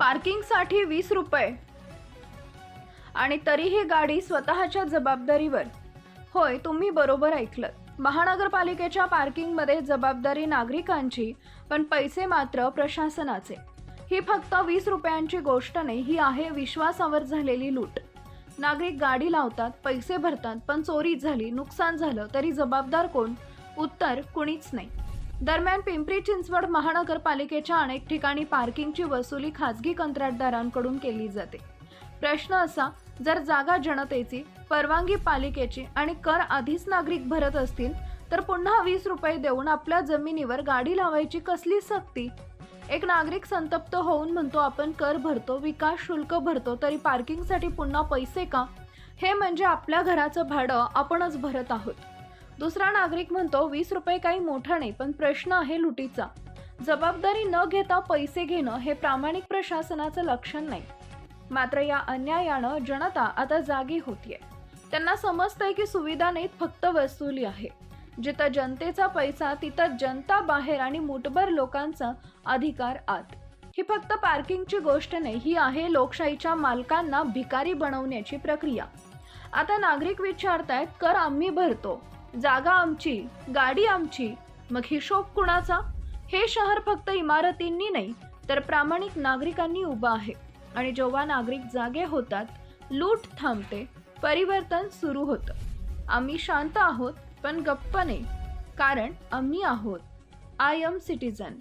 पार्किंगसाठी वीस रुपये. आणि तरीही गाडी स्वतःच्या जबाबदारीवर. होय तुम्ही बरोबर ऐकलं. महानगरपालिकेच्या पार्किंगमध्ये जबाबदारी नागरिकांची पण पैसे मात्र प्रशासनाचे. ही फक्त वीस रुपयांची गोष्ट नाही ही आहे विश्वासावर झालेली लूट. नागरिक गाडी लावतात पैसे भरतात पण चोरी झाली नुकसान झालं तरी जबाबदार कोण? उत्तर कुणीच नाही. दरम्यान पिंपरी चिंचवड महानगरपालिकेच्या अनेक ठिकाणी पार्किंगची वसुली खाजगी कंत्राटदारांकडून केली जाते. प्रश्न असा जर जागा जनतेची परवानगी पालिकेची आणि कर आधीच नागरिक भरत असतील तर पुन्हा वीस रुपये देऊन आपल्या जमिनीवर गाडी लावायची कसली सक्ती? एक नागरिक संतप्त होऊन म्हणतो आपण कर भरतो विकास शुल्क भरतो तरी पार्किंगसाठी पुन्हा पैसे का? हे म्हणजे आपल्या घराचं भाडं आपणच भरत आहोत. दुसरा नागरिक म्हणतो वीस रुपये काही मोठा नाही पण प्रश्न आहे लुटीचा. जबाबदारी न घेता पैसे घेणं हे प्रामाणिक प्रशासनाचं लक्षण नाही. मात्र या अन्यायानं जनता आता जागी होतीये. त्यांना समजतंय की सुविधा नाहीत फक्त वसुली आहे. जिथं जनतेचा पैसा तिथं जनता बाहेर आणि मुठभर लोकांचा अधिकार आत. ही फक्त पार्किंगची गोष्ट नाही ही आहे लोकशाहीच्या मालकांना भिकारी बनवण्याची प्रक्रिया. आता नागरिक विचारतायत कर आम्ही भरतो. जागा आमची गाडी आमची मग हिशोब कुणाचा? हे शहर फक्त इमारतींनी नाही तर प्रामाणिक नागरिकांनी उभं आहे. आणि जेव्हा नागरिक जागे होतात लूट थांबते परिवर्तन सुरू होतं. आम्ही शांत आहोत पण गप्प नाही. कारण आम्ही आहोत. I am citizen